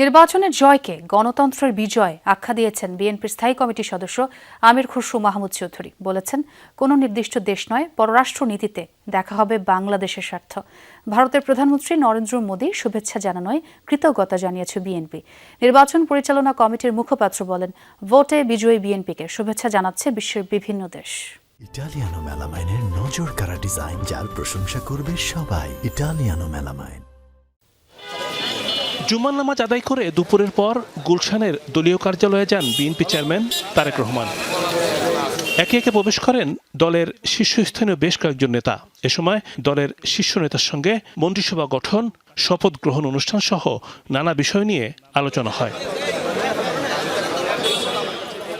নির্বাচনের জয়কে গণতন্ত্রের বিজয় আখ্যা দিয়েছেন বিএনপির স্থায়ী কমিটির সদস্য আমির খুসরু মাহমুদ চৌধুরী। বলেছেন, কোনো নির্দিষ্ট দেশ নয় পররাষ্ট্র নীতিতে দেখা হবে বাংলাদেশের স্বার্থ। ভারতের প্রধানমন্ত্রী নরেন্দ্র মোদী শুভেচ্ছা জানানোয় কৃতজ্ঞতা জানিয়েছে বিএনপি। নির্বাচন পরিচালনা কমিটির মুখপাত্র বলেন, ভোটে বিজয়ী বিএনপিকে শুভেচ্ছা জানাচ্ছে বিশ্বের বিভিন্ন দেশ। ইটালিয়ানো মেলামাইনের নজর কারা ডিজাইন, যার প্রশংসা করবে সবাই। Italiano melamine. জুমার নামাজ আদায় করে দুপুরের পর গুলশানের দলীয় কার্যালয়ে যান বিএনপি চেয়ারম্যান তারেক রহমান। একে একে প্রবেশ করেন দলের শীর্ষস্থানীয় বেশ কয়েকজন নেতা। এ সময় দলের শীর্ষ নেতার সঙ্গে মন্ত্রিসভা গঠন, শপথ গ্রহণ অনুষ্ঠান সহ নানা বিষয় নিয়ে আলোচনা হয়।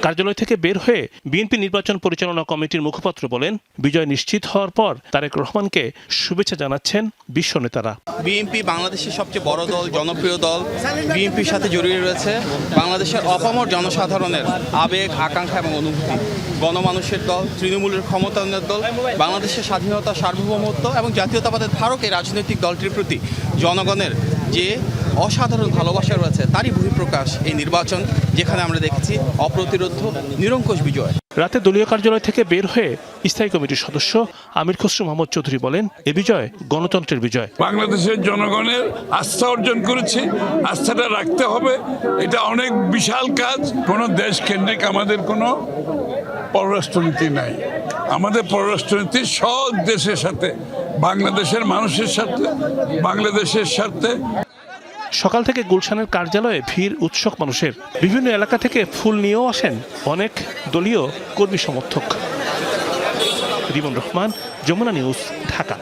কার্যালয় থেকে বের হয়ে বিএনপি নির্বাচন পরিচালনা কমিটির মুখপাত্র বলেন, বিজয় নিশ্চিত হওয়ার পর তারেক রহমানকে শুভেচ্ছা জানাচ্ছেন বিশ্ব নেতারা। বিএনপি বাংলাদেশের সবচেয়ে বড় দল, জনপ্রিয় দল, বিএনপির সাথে জড়িয়ে রয়েছে বাংলাদেশের অপামর জনসাধারণের আবেগ, আকাঙ্ক্ষা এবং অনুভূতি। গণমানুষের দল, তৃণমূলের ক্ষমতায়নের দল, বাংলাদেশের স্বাধীনতা সার্বভৌমত্ব এবং জাতীয়তাবাদের ধারক এই রাজনৈতিক দলটির প্রতি জনগণের যে অসাধারণ ভালোবাসা রয়েছে তারই বহিঃপ্রকাশ এই নির্বাচন যেখানে আমরা দেখেছি অপ্রতিরোধ নিরঙ্কুশ বিজয়। রাতে দলীয় কার্যালয় থেকে বের হয়ে স্থায়ী কমিটির সদস্য আমির খসরু মোহাম্মদ চৌধুরী বলেন এ বিজয় গণতন্ত্রের বিজয়। বাংলাদেশের জনগণের আস্থা অর্জন করেছি আস্থাটা রাখতে হবে এটা অনেক বিশাল কাজ কোনো দেশ কেন্দ্রিক আমাদের কোনো পররাষ্ট্রনীতি নাই। আমাদের পররাষ্ট্রনীতি সব দেশের সাথে বাংলাদেশের মানুষের সাথে বাংলাদেশের সাথে সকাল থেকে গুলশানের কার্যালয়ে ভিড় উৎসব মানুষের। বিভিন্ন এলাকা থেকে ফুল নিয়েও আসেন অনেক দলীয় কর্মী সমর্থক। রিমন রহমান, যমুনা নিউজ, ঢাকা।